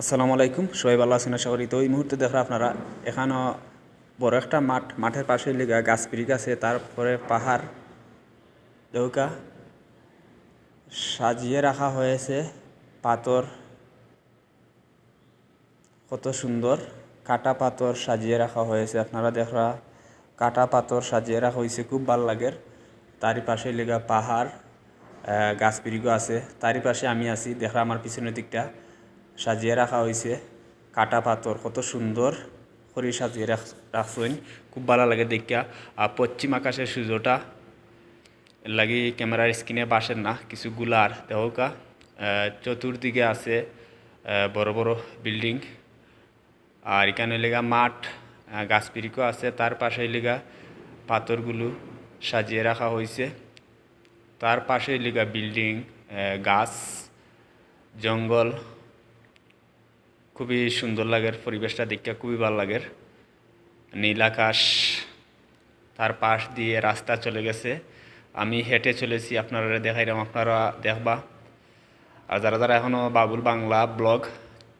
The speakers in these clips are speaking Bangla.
আসসালামু আলাইকুম, সবাই ভালো আছেন আশা তো এই মুহূর্তে দেখা আপনারা এখানেও বড় একটা মাঠ, মাঠের পাশে লেগা গাছ পিরিক আছে, তারপরে পাহাড় নৌকা সাজিয়ে রাখা হয়েছে, পাথর কত সুন্দর, কাটা পাথর সাজিয়ে রাখা হয়েছে, আপনারা দেখরা কাটা পাথর সাজিয়ে রাখা হয়েছে, খুব ভালো লাগে। তারই পাশে লেগা পাহাড় গাছ পিরিগও আছে তারই পাশে আমি আছি, দেখা আমার পিছনের দিকটা। সাজিয়ে রাখা হয়েছে কাটা পাথর কত সুন্দর। করে সাজিয়ে রাখ রাখছেন। খুব ভালো লাগে দেখিয়া। আর পশ্চিম আকাশের সূর্যটা লাগি ক্যামেরার স্ক্রিনে বাসেন না কিছু গুলার। দেহকা চতুর্দিকে আছে বড় বড় বিল্ডিং। আর এখানে লেগা মাঠ আহ, গাছপিরিকও আছে। তার পাশে লেগা পাথরগুলো সাজিয়ে রাখা হয়েছে তার পাশে লেগা বিল্ডিং গাছ জঙ্গল। খুবই সুন্দর লাগের, পরিবেশটা দেখতে খুবই ভালো লাগে নীল আকাশ, তার পাশ দিয়ে রাস্তা চলে গেছে। আমি হেঁটে চলেছি আপনারা দেখাইলাম, আপনারা দেখবা। আর যারা যারা এখনও বাবুল বাংলা ব্লগ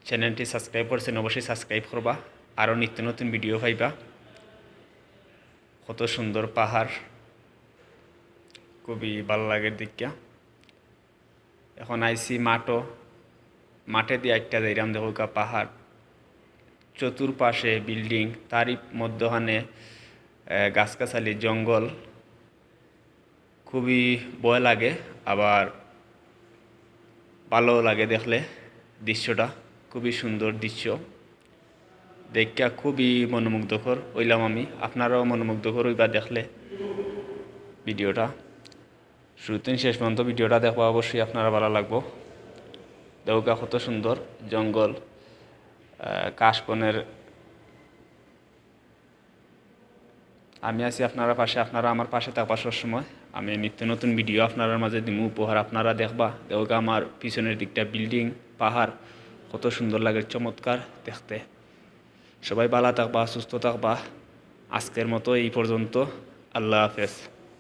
চ্যানেলটি সাবস্ক্রাইব করছেন, অবশ্যই সাবস্ক্রাইব করবা। আরও নিত্য নতুন ভিডিও পাইবা। কত সুন্দর পাহাড়। খুবই ভালো লাগে দেখিয়া এখন আইসি মাঠও। মাঠে দিয়ে একটা যাইরাম দেখো পাহাড়। চতুর্পাশে বিল্ডিং, তারই মধ্যখানে গাছগাছালি, জঙ্গল। খুবই ভয় লাগে, আবার ভালো লাগে দেখলে দৃশ্যটা, খুবই সুন্দর দৃশ্য। দেখা খুবই মনোমুগ্ধকর হইলাম আমি। আপনারাও মনোমুগ্ধকর হইবা দেখলে ভিডিওটা। শুরুতে শেষ পর্যন্ত ভিডিওটা দেখবা, অবশ্যই আপনারা ভালো লাগবো। দেউকা কত সুন্দর, জঙ্গল কাশবনের। আমি আছি আপনারা পাশে, আপনারা আমার পাশে থাকবা সময় আমি নিত্য নতুন ভিডিও আপনার মাঝে দিমু, উপহার আপনারা দেখবা। দেউকা আমার পিছনের দিকটা বিল্ডিং পাহাড়, কত সুন্দর লাগে, চমৎকার দেখতে। সবাই ভালো থাকবা, সুস্থ থাকবা। আজকের মতো এই পর্যন্ত। আল্লাহ হাফেজ।